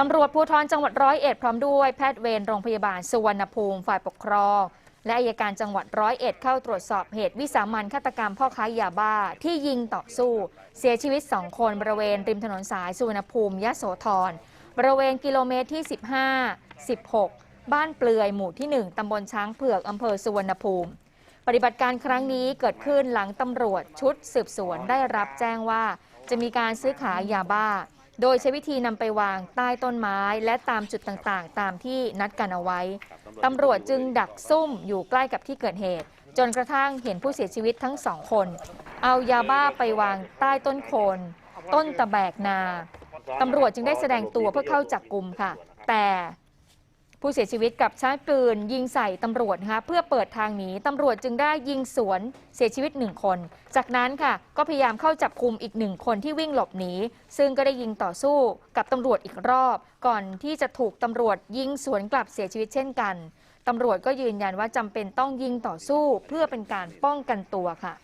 ตำรวจภูธรจังหวัดร้อยเอ็ดพร้อมด้วยแพทย์เวรโรงพยาบาลสุวรรณภูมิฝ่ายปกครอง และอายการจังหวัดร้อยเอ็ดเข้าตรวจสอบเหตุวิสามันฆาตกรรมพ่อค้ายาบ้าที่ยิงต่อสู้ เสียชีวิต2คนบริเวณริมถนนสายสุวรรณภูมิยะโสธรบริเวณกิโลเมตรที่ 15 16 บ้านเปลือยหมู่ที่ 1 ตำบลช้างเผือก อำเภอสุวรรณภูมิ ปฏิบัติการครั้งนี้เกิดขึ้นหลังตำรวจชุดสืบสวนได้รับแจ้งว่า จะมีการซื้อขายยาบ้า โดยใช้วิธีนำไปวางใต้ต้นไม้และตามจุดต่างๆ ตามที่นัดกันเอาไว้ตำรวจจึงดักซุ่มอยู่ใกล้กับที่เกิดเหตุ จนกระทั่งเห็นผู้เสียชีวิตทั้งสองคน เอายาบ้าไปวางใต้ต้นโคน ต้นตะแบกนาตำรวจจึงได้แสดงตัวเพื่อเข้าจับกลุ่มค่ะ แต่ ผู้เสียชีวิตกับใช้ปืนยิงใส่ตำรวจนะคะเพื่อเปิดทางหนีตำรวจจึงได้ยิงสวนเสียชีวิตหนึ่งคน จากนั้นค่ะก็พยายามเข้าจับกลุ่มอีกหนึ่งคนที่วิ่งหลบหนีซึ่งก็ได้ยิงต่อสู้กับตำรวจอีกรอบ ก่อนที่จะถูกตำรวจยิงสวนกลับเสียชีวิตเช่นกันตำรวจก็ยืนยันว่าจำเป็นต้องยิงต่อสู้เพื่อเป็นการป้องกันตัวค่ะ